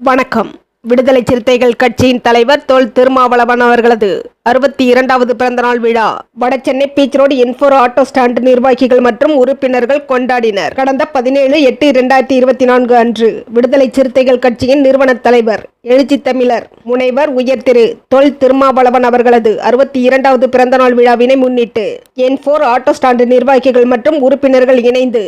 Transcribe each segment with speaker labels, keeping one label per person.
Speaker 1: வணக்கம். விடுதலை சிறுத்தைகள் கட்சியின் தலைவர் தொல் திருமாவளவன் அவர்களது அறுபத்தி இரண்டாவது பிறந்தநாள் விழா. வடசென்னை பீச் ரோடு இன்ஃபோர் ஆட்டோ ஸ்டாண்ட் நிர்வாகிகள் மற்றும் உறுப்பினர்கள் கொண்டாடினர். கடந்த பதினேழு எட்டு இரண்டாயிரத்தி இருபத்தி நான்கு அன்று விடுதலை சிறுத்தைகள் கட்சியின் நிறுவன தலைவர் எழுச்சி தமிழர் முனைவர் உயர் திரு தொல் திருமாவளவன் அவர்களது அறுபத்தி இரண்டாவது பிறந்தநாள் விழாவினை முன்னிட்டு என்ஃபோர் ஆட்டோ ஸ்டாண்ட் நிர்வாகிகள் மற்றும் உறுப்பினர்கள் இணைந்து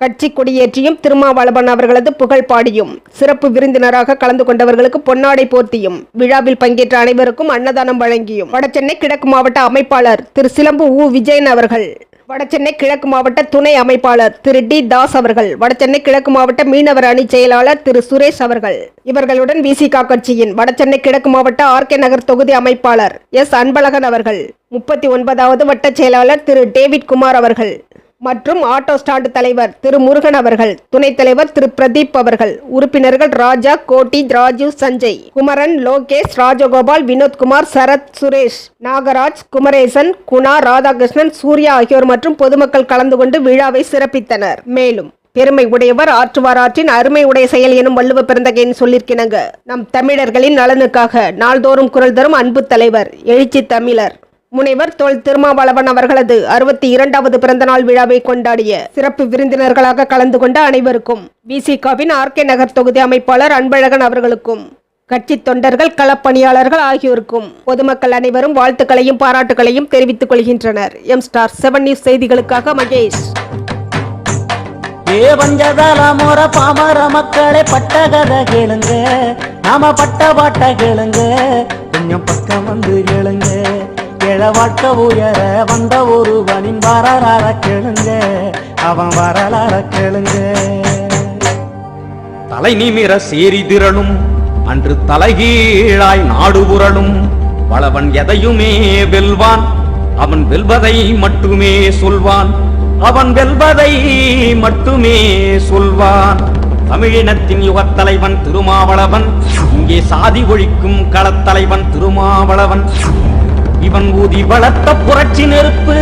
Speaker 1: கட்சி கொடியேற்றியும் திருமாவளவன் அவர்களது புகழ் பாடியும் சிறப்பு விருந்தினராக கலந்து கொண்டவர்களுக்கு பொன்னாடை போர்த்தியும் விழாவில் பங்கேற்ற அனைவருக்கும் அன்னதானம் வழங்கியும். வடசென்னை கிழக்கு மாவட்ட அமைப்பாளர் திரு சிலம்பு உ. விஜயன் அவர்கள். வடசென்னை கிழக்கு மாவட்ட துணை அமைப்பாளர் திரு டி. தாஸ் அவர்கள். வடசென்னை கிழக்கு மாவட்ட மீனவர் அணி செயலாளர் திரு சுரேஷ் அவர்கள். இவர்களுடன் விசிகா கட்சியின் வடசென்னை கிழக்கு மாவட்ட ஆர்கே நகர் தொகுதி அமைப்பாளர் எஸ். அன்பழகன் அவர்கள். முப்பத்தி ஒன்பதாவது வட்ட செயலாளர் திரு டேவிட் குமார் அவர்கள். மற்றும் ஆட்டோ ஸ்டாண்ட் தலைவர் திரு முருகன் அவர்கள் துணைத் தலைவர் திரு பிரதீப் அவர்கள் உறுப்பினர்கள் ராஜா கோட்டி ராஜீவ் சஞ்சய் குமரன் லோகேஷ் ராஜகோபால் வினோத்குமார் சரத் சுரேஷ் நாகராஜ் குமரேசன் குணா ராதாகிருஷ்ணன் சூர்யா ஆகியோர் மற்றும் பொதுமக்கள் கலந்து கொண்டு விழாவை சிறப்பித்தனர். மேலும் பெருமை உடையவர் ஆற்றுவார் ஆற்றின் அருமை உடைய செயல் எனும் வள்ளுவ பிறந்தகைன்னு சொல்லியிருக்கிறாங்க நம் தமிழர்களின் நலனுக்காக நாள்தோறும் குரல் தரும் அன்பு தலைவர் எழுச்சி தமிழர். முனைவர் தொல் திருமாவளவன் அவர்களது அறுபத்தி இரண்டாவது பிறந்தநாள் விழாவை கொண்டாடிய சிறப்பு விருந்தினர்களாக கலந்து கொண்ட அனைவருக்கும் விசிகாவின் ஆர்கே நகர் தொகுதி அமைப்பாளர் அன்பழகன் அவர்களுக்கும் கட்சி தொண்டர்கள் களப்பணியாளர்கள் ஆகியோருக்கும் பொதுமக்கள் அனைவரும் வாழ்த்துக்களையும் பாராட்டுகளையும் தெரிவித்துக் கொள்கின்றனர். எம் ஸ்டார் செவன் நியூஸ் செய்திகளுக்காக மகேஷ்.
Speaker 2: ஏ பஞ்சதல முற பாமர மக்களை பட்ட கதை கேளுங்க. நாம பட்ட பாட்ட கேளுங்க. கொஞ்சம் பக்கம் வந்து கேளுங்க. கிழ உயர வந்த ஒருவனின் வரலாற கேளுங்க. அவன் வரலாற கேளுங்க.
Speaker 3: தலை நிமிர சேரி திரளும் அன்று தலைகீழாய் நாடு புரளும். வளவன் எதையுமே வெல்வான் அவன் வெல்வதை மட்டுமே சொல்வான். அவன் வெல்வதை மட்டுமே சொல்வான். தமிழினத்தின் யுகத்தலைவன் திருமாவளவன் இங்கே சாதி ஒழிக்கும் களத்தலைவன் திருமாவளவன். இவன் ஊதி வளர்த்த புரட்சி நெருப்பு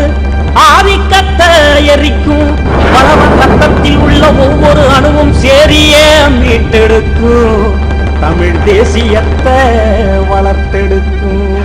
Speaker 3: ஆதிக்கத்தை எரிக்கும். பலவன் ரத்தத்தில் உள்ள ஒவ்வொரு அணுவும் சேரிய மீட்டெடுக்கும். தமிழ் தேசியத்தை வளர்த்தெடுக்கும்.